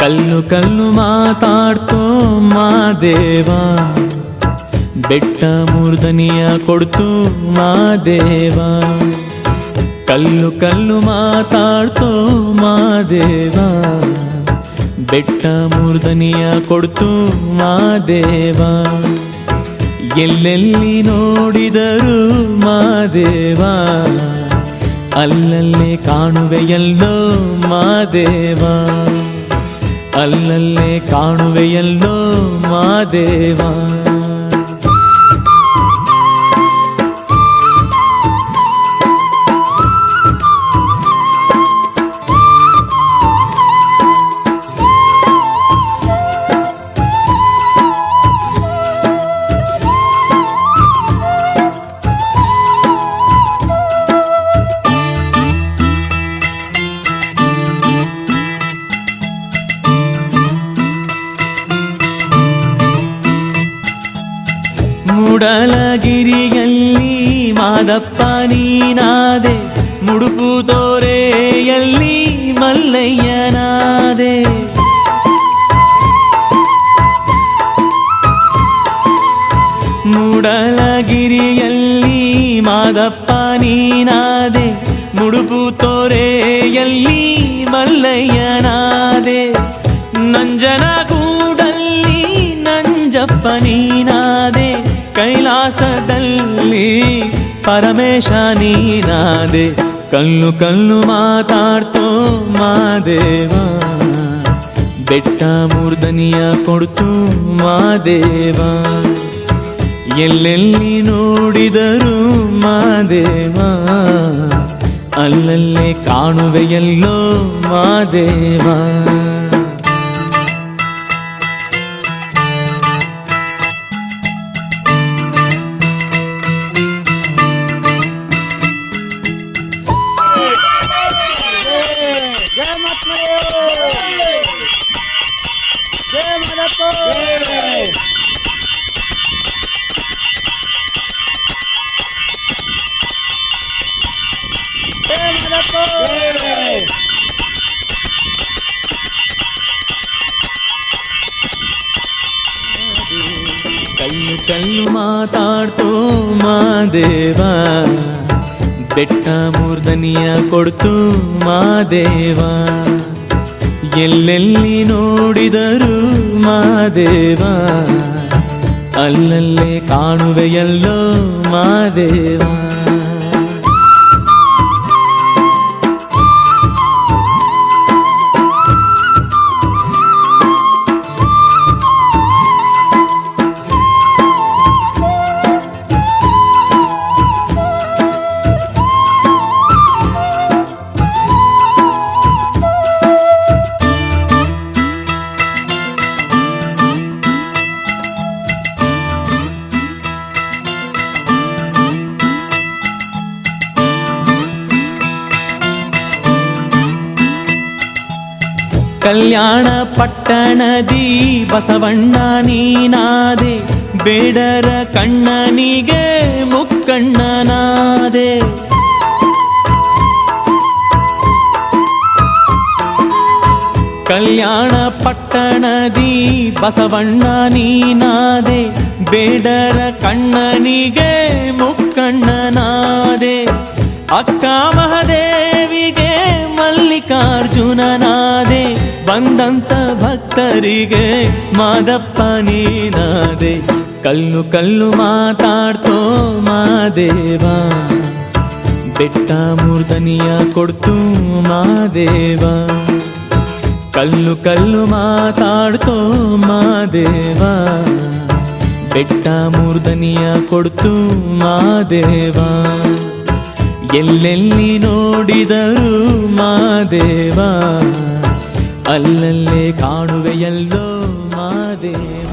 ಕಲ್ಲು ಕಲ್ಲು ಮಾತಾಡ್ತೋ ಮಾದೇವ ಬೆಟ್ಟ ಮೂರ್ಧನಿಯ ಕೊಡ್ತು ಮಾದೇವ ಕಲ್ಲು ಕಲ್ಲು ಮಾತಾಡ್ತೋ ಮಾದೇವ ಬೆಟ್ಟ ಮೂರ್ಧನಿಯ ಕೊಡ್ತು ಮಾದೇವ ಎಲ್ಲೆಲ್ಲಿ ನೋಡಿದರು ಮಾದೇವ ಎಲ್ಲೋ ಕಾಣುವೆಯಲ್ಲೋ ಮಾದೇವ ಅಲ್ಲಲ್ಲೇ ಕಾಣುವೆಯಲ್ಲೋ ಮಾದೇವ ಮೂಡಲಗಿರಿಯಲ್ಲಿ ಮಾದಪ್ಪ ನೀನಾದೆ ಮುಡುಪು ತೋರೆಯಲ್ಲಿ ಮಲ್ಲಯ್ಯನಾದೆ. ಮೂಡಲಗಿರಿಯಲ್ಲಿ ಮಾದಪ್ಪ ನೀನಾದೆ ಮುಡುಪು ತೋರೆಯಲ್ಲಿ ಮಲ್ಲಯ್ಯನಾದೆ. ನಂಜನಗೂಡಲ್ಲಿ ನಂಜಪ್ಪ ಕೈಲಾಸದಲ್ಲಿ ಪರಮೇಶ ನೀನಾದೆ, ಕಲ್ಲು ಕಲ್ಲು ಮಾತಾಡ್ತೋ ಮಾದೇವ. ಬೆಟ್ಟ ಮೂರ್ಧನಿಯ ಕೊಡ್ತು ಮಾದೇವ. ಎಲ್ಲೆಲ್ಲಿ ನೋಡಿದರು ಮಾದೇವ. ಅಲ್ಲಲ್ಲೇ ಕಾಣುವೆಯಲ್ಲೋ ಮಾದೇವ. కళ్ళు కళ్ళు మాతాడుతూ మా దేవా ಬೆಟ್ಟ ಮೂರ್ಧನಿಯ ಕೊಡ್ತು ಮಾದೇವಾ ಎಲ್ಲೆಲ್ಲಿ ನೋಡಿದರು ಮಾದೇವ ಅಲ್ಲಲ್ಲೇ ಕಾಣುವೆಯಲ್ಲೋ ಮಾದೇವ ಕಲ್ಯಾಣ ಪಟ್ಟಣದಿ ಬಸವಣ್ಣ ನೀನಾದೆ, ಬೇಡರ ಕಣ್ಣನಿಗೆ ಮುಕ್ಕಣ್ಣನಾದೆ. ಕಲ್ಯಾಣ ಪಟ್ಟಣದಿ ಬಸವಣ್ಣ ನೀನಾದೆ, ಬೇಡರ ಕಣ್ಣನಿಗೆ ಮುಕ್ಕಣ್ಣನಾದೆ. ಅಕ್ಕ ಮಹದೇವಿಗೆ ಮಲ್ಲಿಕಾರ್ಜುನನಾದೆ ಬಂದಂತ ಭಕ್ತರಿಗೆ, ಮಾದಪ್ಪ ನೀನಾದೆ, ಕಲ್ಲು ಕಲ್ಲು ಮಾತಾಡ್ತೋ ಮಾದೇವ. ಬೆಟ್ಟ ಮೂರ್ಧನಿಯ ಕೊಡ್ತು ಮಾದೇವ. ಕಲ್ಲು ಕಲ್ಲು ಮಾತಾಡ್ತೋ ಮಾದೇವ. ಬೆಟ್ಟ ಮೂರ್ದನಿಯ ಕೊಡ್ತು ಮಾದೇವ. ಎಲ್ಲೆಲ್ಲಿ ನೋಡಿದರು ಮಾದೇವ. ಅಲ್ಲಲ್ಲೇ ಕಾಣುವೆಯಲ್ಲೋ ಮಾದೇವ